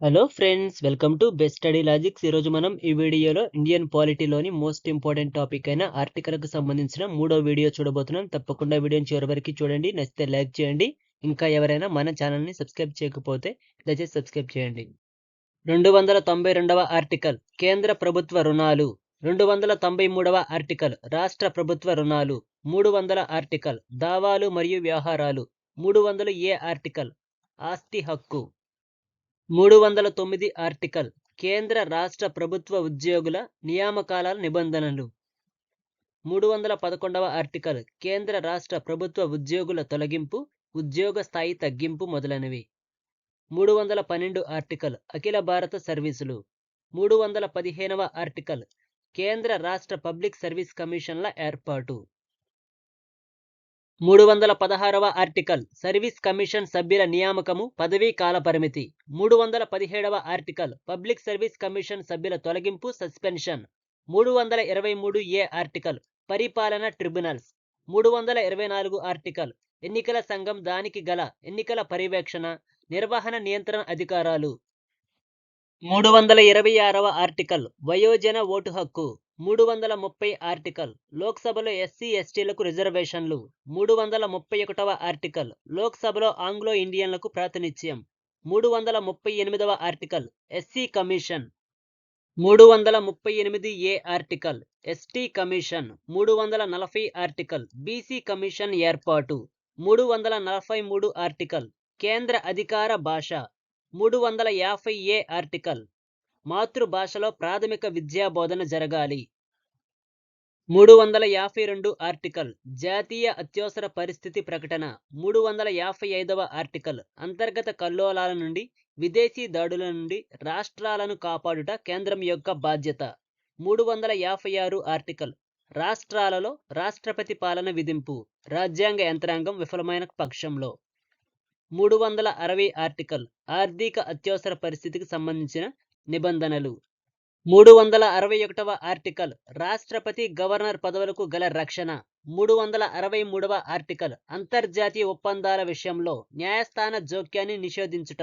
Hello friends welcome to best study logics ఈరోజు మనం ఈ వీడియోలో ఇండియన్ పాలిటీలోని మోస్ట్ ఇంపార్టెంట్ టాపిక్ అయిన ఆర్టికల్కు సంబంధించిన మూడో వీడియో చూడబోతున్నాం. తప్పకుండా వీడియోని చివరి వరకు చూడండి. నచ్చితే లైక్ చేయండి. ఇంకా ఎవరైనా మన ఛానల్ని సబ్స్క్రైబ్ చేయకపోతే దయచేసి సబ్స్క్రైబ్ చేయండి. రెండు వందల తొంభై రెండవ ఆర్టికల్ కేంద్ర ప్రభుత్వ రుణాలు. రెండు వందల తొంభై మూడవ ఆర్టికల్ రాష్ట్ర ప్రభుత్వ రుణాలు. మూడు వందల ఆర్టికల్ దావాలు మరియు వ్యవహారాలు. మూడు వందల ఏ ఆర్టికల్ ఆస్తి హక్కు. మూడు వందల తొమ్మిది ఆర్టికల్. కేంద్ర రాష్ట్ర ప్రభుత్వ ఉద్యోగుల నియామకాల నిబంధనలు. మూడు వందల పదకొండవ ఆర్టికల్. కేంద్ర రాష్ట్ర ప్రభుత్వ ఉద్యోగుల తొలగింపు ఉద్యోగ స్థాయి తగ్గింపు మొదలైనవి. మూడు వందల పన్నెండు ఆర్టికల్. అఖిల భారత సర్వీసులు. మూడు వందల పదిహేనవ ఆర్టికల్. కేంద్ర రాష్ట్ర పబ్లిక్ సర్వీస్ కమిషన్ల ఏర్పాటు. మూడు వందల పదహారవ ఆర్టికల్ సర్వీస్ కమిషన్ సభ్యుల నియామకము పదవీ కాల పరిమితి. మూడు వందల పదిహేడవ ఆర్టికల్ పబ్లిక్ సర్వీస్ కమిషన్ సభ్యుల తొలగింపు సస్పెన్షన్. మూడు వందల ఇరవై మూడు ఏ ఆర్టికల్ పరిపాలన ట్రిబ్యునల్స్. మూడు వందల ఇరవై నాలుగు ఆర్టికల్ ఎన్నికల సంఘం దానికి గల ఎన్నికల పర్యవేక్షణ నిర్వహణ నియంత్రణ అధికారాలు. మూడు వందల ఇరవై ఆరవ ఆర్టికల్ వయోజన ఓటు హక్కు. మూడు వందల ముప్పై ఆర్టికల్. లోక్సభలో ఎస్సీ ఎస్టీలకు రిజర్వేషన్లు. మూడు వందల ముప్పై ఒకటవ ఆర్టికల్. లోక్సభలో ఆంగ్లో ఇండియన్లకు ప్రాతినిధ్యం. మూడు వందల ముప్పై ఎనిమిదవ ఆర్టికల్. SC commission. మూడు వందల ముప్పై ఎనిమిది ఏ ఆర్టికల్. ST commission. మూడు వందల నలభై ఆర్టికల్. బీసీ కమిషన్ ఏర్పాటు. మూడు వందల నలభై మూడు ఆర్టికల్. కేంద్ర అధికార భాష. మూడు వందల యాభై ఏ ఆర్టికల్. మాతృభాషలో ప్రాథమిక విద్యా బోధన జరగాలి. మూడు వందల యాభై రెండు ఆర్టికల్ జాతీయ అత్యవసర పరిస్థితి ప్రకటన మూడు వందల యాభై ఐదవ ఆర్టికల్ అంతర్గత కల్లోలాల నుండి విదేశీ దాడుల నుండి రాష్ట్రాలను కాపాడుట కేంద్రం యొక్క బాధ్యత. మూడు వందల యాభై ఆరు ఆర్టికల్ రాష్ట్రాలలో రాష్ట్రపతి పాలన విధింపు రాజ్యాంగ యంత్రాంగం విఫలమైన పక్షంలో. మూడు వందల అరవై ఆర్టికల్ ఆర్థిక అత్యవసర పరిస్థితికి సంబంధించిన నిబంధనలు. మూడు వందల అరవై ఒకటవ ఆర్టికల్. రాష్ట్రపతి గవర్నర్ పదవులకు గల రక్షణ. మూడు వందల అరవై మూడవ ఆర్టికల్. అంతర్జాతీయ ఒప్పందాల విషయంలో న్యాయస్థాన జోక్యాన్ని నిషేధించుట.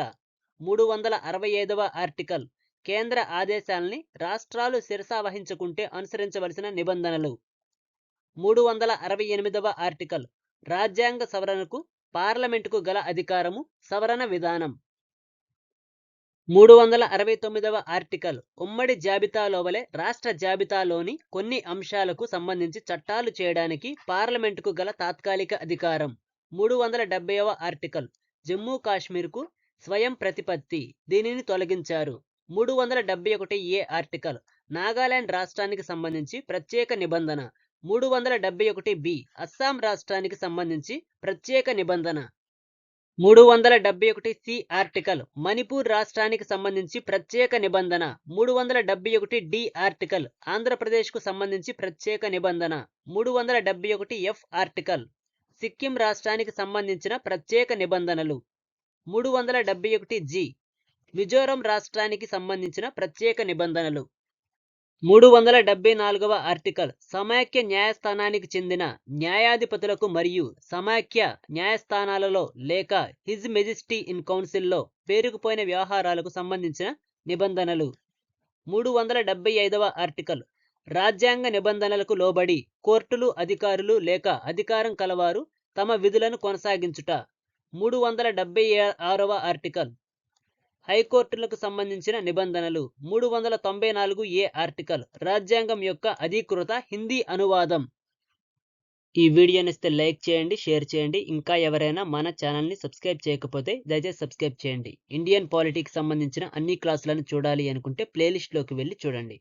మూడు వందల అరవై ఐదవ ఆర్టికల్. కేంద్ర ఆదేశాలని రాష్ట్రాలు శిరసావహించుకుంటే అనుసరించవలసిన నిబంధనలు. మూడు వందల అరవై ఎనిమిదవ ఆర్టికల్. రాజ్యాంగ సవరణకు పార్లమెంటుకు గల అధికారము సవరణ విధానం. మూడు వందల అరవై తొమ్మిదవ ఆర్టికల్. ఉమ్మడి జాబితాలో వలె రాష్ట్ర జాబితాలోని కొన్ని అంశాలకు సంబంధించి చట్టాలు చేయడానికి పార్లమెంటుకు గల తాత్కాలిక అధికారం. మూడు వందల డెబ్బైవ ఆర్టికల్. జమ్మూ కాశ్మీర్కు స్వయం ప్రతిపత్తి. దీనిని తొలగించారు. మూడు వందల డెబ్బై ఒకటి ఏ ఆర్టికల్. నాగాలాండ్ రాష్ట్రానికి సంబంధించి ప్రత్యేక నిబంధన. మూడు వందల డెబ్బై ఒకటి బి. అస్సాం రాష్ట్రానికి సంబంధించి ప్రత్యేక నిబంధన. మూడు వందల డెబ్బై ఒకటి సి ఆర్టికల్ మణిపూర్ రాష్ట్రానికి సంబంధించి ప్రత్యేక నిబంధన. మూడు వందల డెబ్బై ఒకటి డి ఆర్టికల్ ఆంధ్రప్రదేశ్కు సంబంధించి ప్రత్యేక నిబంధన. మూడు వందల డెబ్బై ఒకటి ఎఫ్ ఆర్టికల్ సిక్కిం రాష్ట్రానికి సంబంధించిన ప్రత్యేక నిబంధనలు. మూడు వందల డెబ్బై ఒకటి జి మిజోరం రాష్ట్రానికి సంబంధించిన ప్రత్యేక నిబంధనలు. మూడు వందల డెబ్బై నాలుగవ ఆర్టికల్ సమాఖ్య న్యాయస్థానానికి చెందిన న్యాయాధిపతులకు మరియు సమాఖ్య న్యాయస్థానాలలో లేక హిజ్ మెజిస్టీ ఇన్ కౌన్సిల్లో పేరుకుపోయిన వ్యవహారాలకు సంబంధించిన నిబంధనలు. మూడు వందల డెబ్బై ఐదవ ఆర్టికల్ రాజ్యాంగ నిబంధనలకు లోబడి కోర్టులు అధికారులు లేక అధికారం కలవారు తమ విధులను కొనసాగించుట. మూడు వందల డెబ్బై ఆరవ ఆర్టికల్ హైకోర్టులకు సంబంధించిన నిబంధనలు. మూడు వందల తొంభై నాలుగు ఏ ఆర్టికల్. రాజ్యాంగం యొక్క అధీకృత హిందీ అనువాదం. ఈ వీడియోని ఇస్తే లైక్ చేయండి షేర్ చేయండి. ఇంకా ఎవరైనా మన ఛానల్ని సబ్స్క్రైబ్ చేయకపోతే దయచేసి సబ్స్క్రైబ్ చేయండి. ఇండియన్ పాలిటిక్స్ సంబంధించిన అన్ని క్లాసులను చూడాలి అనుకుంటే ప్లేలిస్ట్లోకి వెళ్ళి చూడండి.